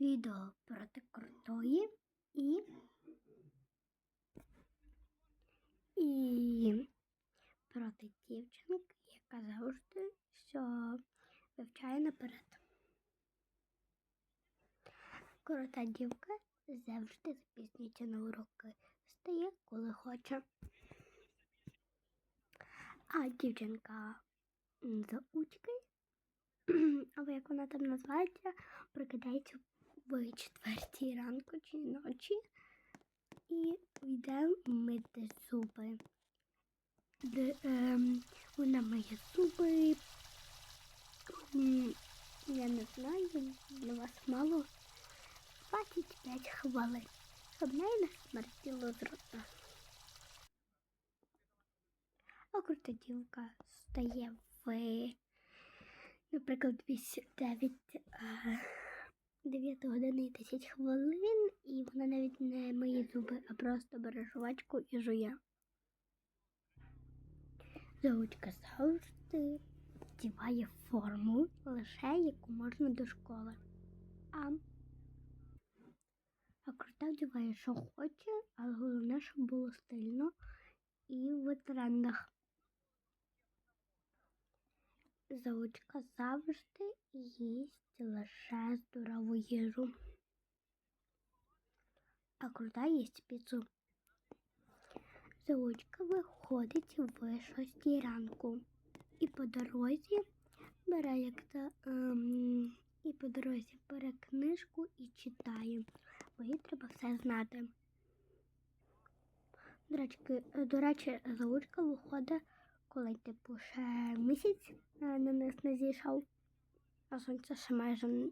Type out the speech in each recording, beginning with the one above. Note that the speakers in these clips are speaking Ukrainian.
відео проти крутої і, і проти дівчинки, яка завжди все вивчає наперед. Крута дівка завжди запізнюється на уроки, встає, коли хоче. А дівчинка м, заучки, або як вона там називається, прокидається в четвертій ранку чи ночі і йде мити зуби. Де, ем, вона миє зуби. Я не знаю, для вас мало 25 хвилин, щоб неї не смертіло з рота. А крута дівка стає в, наприклад, 9, 9 години і 10 хвилин, і вона навіть не миє зуби, а просто бере жувачку і жує. Заучка завжди вдіває форму лише яку можна до школи. А, а крута вдіває, що хоче, але головне, щоб було стильно і в трендах. Заучка завжди їсть лише здорову їжу. А крута їсть піцу. Заучка виходить в шостій ранку і по дорозі бере як та ем, і по дорозі бере книжку і читає. Бо їй треба все знати. До речі, до речі, заучка виходить, коли типу ще місяць е, на нас не зійшов, а сонця ще майже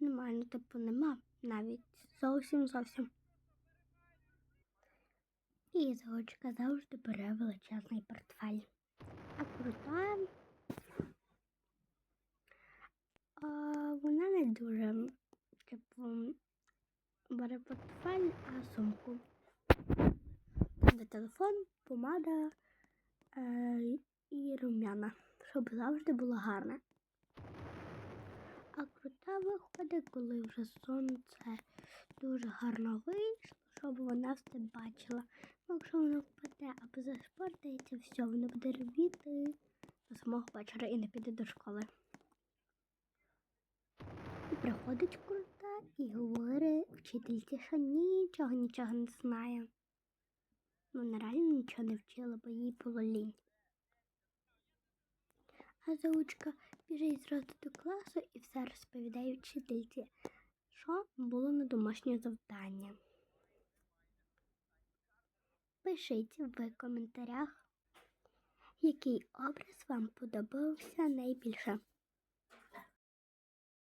немає, ну типу нема навіть зовсім зовсім. І заучка завжди бере величезний портфель. А крута а, вона не дуже типу бере портфель, а сумку. Там де телефон, помада і рум'яна, щоб завжди було гарне. А крута виходить, коли вже сонце дуже гарно вийшло, щоб вона все бачила. Ну, Якщо воно впаде або зашпортається, все, воно буде робити до самого вечора і не піде до школи. І приходить крута і говорить вчительці, що нічого, нічого не знає. Вона реально нічого не вчила, бо їй було лінь. А заучка біжить зразу до класу і все розповідає вчительці, що було на домашнє завдання. Пишіть в коментарях, який образ вам подобався найбільше.